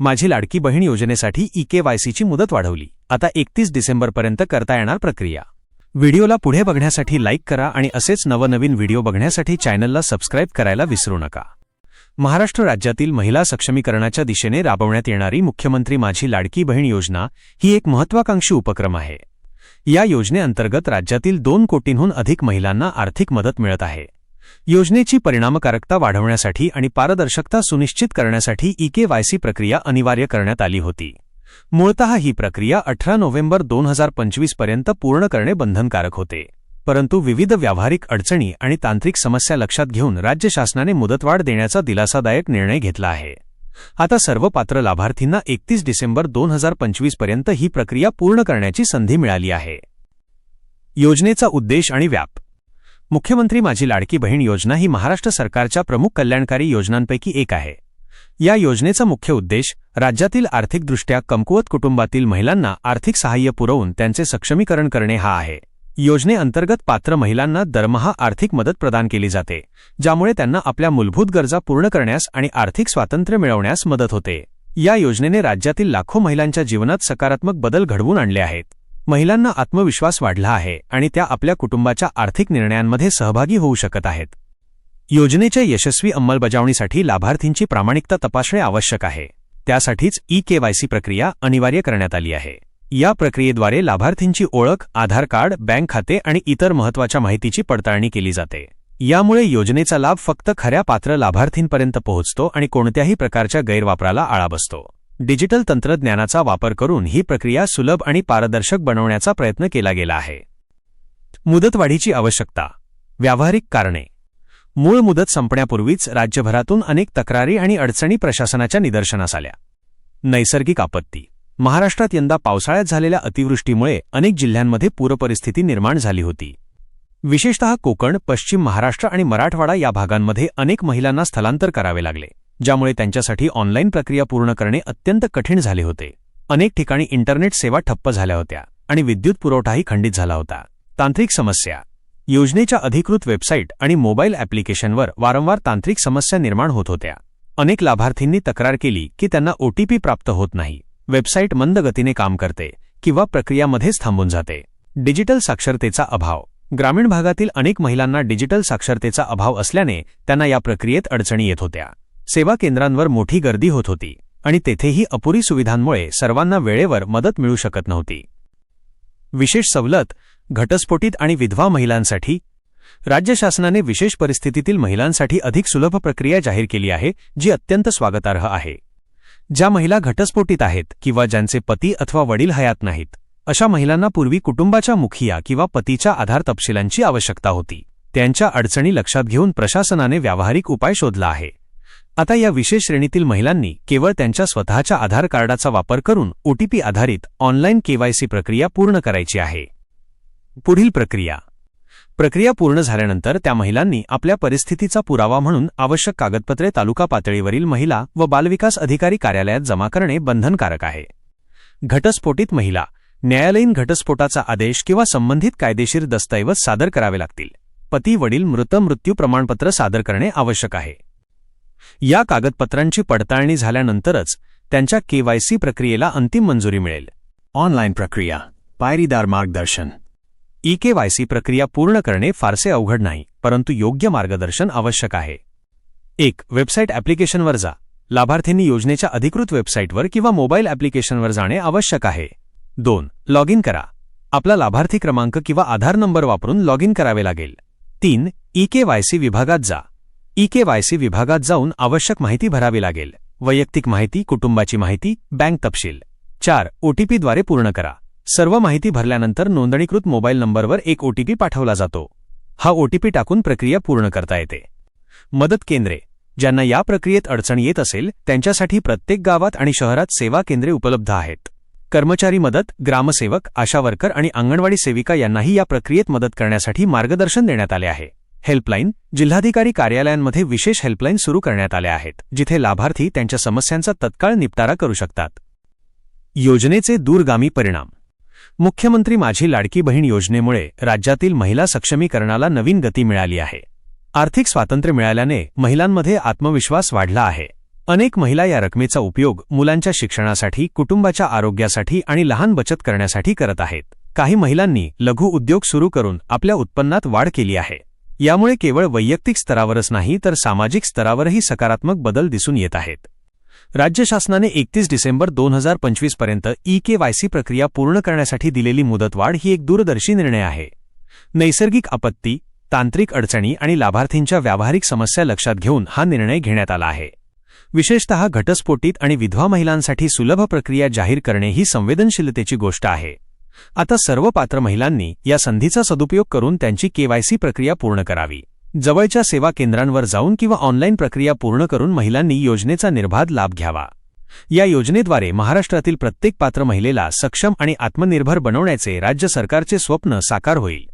माझी लाडकी बहीण योजनेसाठी ई के मुदत वाढवली. आता एकतीस डिसेंबरपर्यंत करता येणार प्रक्रिया. व्हिडिओला पुढे बघण्यासाठी लाईक करा आणि असेच नवनवीन व्हिडिओ बघण्यासाठी चॅनलला सबस्क्राईब करायला विसरू नका. महाराष्ट्र राज्यातील महिला सक्षमीकरणाच्या दिशेने राबवण्यात येणारी मुख्यमंत्री माझी लाडकी बहीण योजना ही एक महत्वाकांक्षी उपक्रम आहे. या योजनेअंतर्गत राज्यातील दोन कोटींहून अधिक महिलांना आर्थिक मदत मिळत आहे. योजनेची परिणामकारकता वाढवण्यासाठी आणि पारदर्शकता सुनिश्चित करण्यासाठी ई के सी प्रक्रिया अनिवार्य करण्यात आली होती. मूळतः ही प्रक्रिया अठरा नोव्हेंबर दोन हजार पंचवीसपर्यंत पूर्ण करणे बंधनकारक होते. परंतु विविध व्यावहारिक अडचणी आणि तांत्रिक समस्या लक्षात घेऊन राज्य शासनाने मुदतवाढ देण्याचा दिलासादायक निर्णय घेतला आहे. आता सर्व पात्र लाभार्थींना एकतीस डिसेंबर दोन हजार पंचवीसपर्यंत ही प्रक्रिया पूर्ण करण्याची संधी मिळाली आहे. योजनेचा उद्देश आणि व्याप. मुख्यमंत्री माझी लाडकी बहीण योजना ही महाराष्ट्र सरकारच्या प्रमुख कल्याणकारी योजनांपैकी एक आहे. या योजनेचा मुख्य उद्देश राज्यातील आर्थिकदृष्ट्या कमकुवत कुटुंबातील महिलांना आर्थिक सहाय्य पुरवून त्यांचे सक्षमीकरण करणे हा आहे. योजनेअंतर्गत पात्र महिलांना दरमहा आर्थिक मदत प्रदान केली जाते ज्यामुळे त्यांना आपल्या मूलभूत गरजा पूर्ण करण्यास आणि आर्थिक स्वातंत्र्य मिळवण्यास मदत होते. या योजनेने राज्यातील लाखो महिलांच्या जीवनात सकारात्मक बदल घडवून आणले आहेत. महिलांना आत्मविश्वास वाढला आहे आणि त्या आपल्या कुटुंबाच्या आर्थिक निर्णयांमध्ये सहभागी होऊ शकत आहेत. योजनेच्या यशस्वी अंमलबजावणीसाठी लाभार्थींची प्रामाणिकता तपासणे आवश्यक आहे. त्यासाठीच ई केवायसी प्रक्रिया अनिवार्य करण्यात आली आहे. या प्रक्रियेद्वारे लाभार्थींची ओळख आधार कार्ड बँक खाते आणि इतर महत्त्वाच्या माहितीची पडताळणी केली जाते. यामुळे योजनेचा लाभ फक्त खऱ्या पात्र लाभार्थींपर्यंत पोहोचतो आणि कोणत्याही प्रकारच्या गैरवापराला आळा बसतो. डिजिटल तंत्रज्ञानाचा वापर करून ही प्रक्रिया सुलभ आणि पारदर्शक बनवण्याचा प्रयत्न केला गेला आहे. मुदतवाढीची आवश्यकता. व्यावहारिक कारणे. मूळ मुदत संपण्यापूर्वीच राज्यभरातून अनेक तक्रारी आणि अडचणी प्रशासनाच्या निदर्शनास आल्या. नैसर्गिक आपत्ती. महाराष्ट्रात यंदा पावसाळ्यात झालेल्या अतिवृष्टीमुळे अनेक जिल्ह्यांमध्ये पूरपरिस्थिती निर्माण झाली होती. विशेषतः कोकण पश्चिम महाराष्ट्र आणि मराठवाडा या भागांमध्ये अनेक महिलांना स्थलांतर करावे लागले. ज्यामुळे त्यांच्यासाठी ऑनलाईन प्रक्रिया पूर्ण करणे अत्यंत कठीण झाले होते. अनेक ठिकाणी इंटरनेट सेवा ठप्प झाल्या होत्या आणि विद्युत पुरवठाही खंडित झाला होता. तांत्रिक समस्या. योजनेच्या अधिकृत वेबसाईट आणि मोबाईल ॲप्लिकेशनवर वारंवार तांत्रिक समस्या निर्माण होत होत्या. अनेक लाभार्थींनी तक्रार केली की त्यांना ओटीपी प्राप्त होत नाही. वेबसाईट मंद गतीने काम करते किंवा प्रक्रियामध्येच थांबून जाते. डिजिटल साक्षरतेचा अभाव. ग्रामीण भागातील अनेक महिलांना डिजिटल साक्षरतेचा अभाव असल्याने त्यांना या प्रक्रियेत अडचणी येत होत्या. सेवा केंद्रांवर मोठी गर्दी होत होती आणि तेथेही अपुरी सुविधांमुळे सर्वांना वेळेवर मदत मिळू शकत नव्हती. विशेष सवलत घटस्फोटित आणि विधवा महिलांसाठी राज्य शासनाने विशेष परिस्थितीतील महिलांसाठी अधिक सुलभ प्रक्रिया जाहीर केली आहे जी अत्यंत स्वागतार्ह आहे. ज्या महिला घटस्फोटित आहेत किंवा ज्यांचे पती अथवा वडील हयात नाहीत अशा महिलांना पूर्वी कुटुंबाच्या मुखिया किंवा पतीच्या आधार तपशिलांची आवश्यकता होती. त्यांच्या अडचणी लक्षात घेऊन प्रशासनाने व्यावहारिक उपाय शोधला आहे. आता या विशेष श्रेणीतील महिलांनी केवळ त्यांच्या स्वतःच्या आधार कार्डाचा वापर करून ओटीपी आधारित ऑनलाईन केवायसी प्रक्रिया पूर्ण करायची आहे. पुढील प्रक्रिया. प्रक्रिया पूर्ण झाल्यानंतर त्या महिलांनी आपल्या परिस्थितीचा पुरावा म्हणून आवश्यक कागदपत्रे तालुका पातळीवरील महिला व बालविकास अधिकारी कार्यालयात जमा करणे बंधनकारक आहे. घटस्फोटित महिला न्यायालयीन घटस्फोटाचा आदेश किंवा संबंधित कायदेशीर दस्तऐवज सादर करावे लागतील. पती वडील मृत मृत्यू प्रमाणपत्र सादर करणे आवश्यक आहे. या कागदपत्रांची पडताळणी झाल्यानंतरच त्यांच्या केवायसी प्रक्रियेला अंतिम मंजुरी मिळेल. ऑनलाईन प्रक्रिया पायरीदार मार्गदर्शन. ई केवायसी प्रक्रिया पूर्ण करणे फारसे अवघड नाही परंतु योग्य मार्गदर्शन आवश्यक आहे. एक वेबसाईट ॲप्लिकेशनवर जा. लाभार्थींनी योजनेच्या अधिकृत वेबसाईटवर किंवा मोबाईल ॲप्लिकेशनवर जाणे आवश्यक आहे. दोन लॉग इन करा. आपला लाभार्थी क्रमांक किंवा आधार नंबर वापरून लॉग इन करावे लागेल. तीन ई केवायसी विभागात जा. ई केवायसी विभागात जाऊन आवश्यक माहिती भरावी लागेल. वैयक्तिक माहिती कुटुंबाची माहिती बँक तपशील. चार ओटीपीद्वारे पूर्ण करा. सर्व माहिती भरल्यानंतर नोंदणीकृत मोबाईल नंबरवर एक ओटीपी पाठवला जातो. हा ओटीपी टाकून प्रक्रिया पूर्ण करता येते. मदत केंद्रे. ज्यांना या प्रक्रियेत अडचण येत असेल त्यांच्यासाठी प्रत्येक गावात आणि शहरात सेवा केंद्रे उपलब्ध आहेत. कर्मचारी मदत ग्रामसेवक आशा वर्कर आणि अंगणवाडी सेविका यांनाही या प्रक्रियेत मदत करण्यासाठी मार्गदर्शन देण्यात आले आहे. हेल्पलाईन जिल्हाधिकारी कार्यालयांमध्ये विशेष हेल्पलाईन सुरू करण्यात आल्या आहेत जिथे लाभार्थी त्यांच्या समस्यांचा तत्काळ निपटारा करू शकतात. योजनेचे दूरगामी परिणाम. मुख्यमंत्री माझी लाडकी बहीण योजनेमुळे राज्यातील महिला सक्षमीकरणाला नवीन गती मिळाली आहे. आर्थिक स्वातंत्र्य मिळाल्याने महिलांमध्ये आत्मविश्वास वाढला आहे. अनेक महिला या रकमेचा उपयोग मुलांच्या शिक्षणासाठी कुटुंबाच्या आरोग्यासाठी आणि लहान बचत करण्यासाठी करत आहेत. काही महिलांनी लघु उद्योग सुरू करून आपल्या उत्पन्नात वाढ केली आहे. यामुळे केवळ वैयक्तिक स्तरावरच नाही तर सामाजिक स्तरावरही सकारात्मक बदल दिसून येत आहेत. राज्य शासनाने एकतीस डिसेंबर दोन हजार पंचवीसपर्यंत ई के वाय सी प्रक्रिया पूर्ण करण्यासाठी दिलेली मुदतवाढ ही एक दूरदर्शी निर्णय आहे. नैसर्गिक आपत्ती तांत्रिक अडचणी आणि लाभार्थींच्या व्यावहारिक समस्या लक्षात घेऊन हा निर्णय घेण्यात आला आहे. विशेषतः घटस्फोटीत आणि विधवा महिलांसाठी सुलभ प्रक्रिया जाहीर करणे ही संवेदनशीलतेची गोष्ट आहे. आता सर्व पात्र महिलांनी या संधीचा सदुपयोग करून त्यांची केवायसी प्रक्रिया पूर्ण करावी. जवळच्या सेवा केंद्रांवर जाऊन किंवा ऑनलाईन प्रक्रिया पूर्ण करून महिलांनी योजनेचा निर्बाध लाभ घ्यावा. या योजनेद्वारे महाराष्ट्रातील प्रत्येक पात्र महिलेला सक्षम आणि आत्मनिर्भर बनवण्याचे राज्य सरकारचे स्वप्न साकार होईल.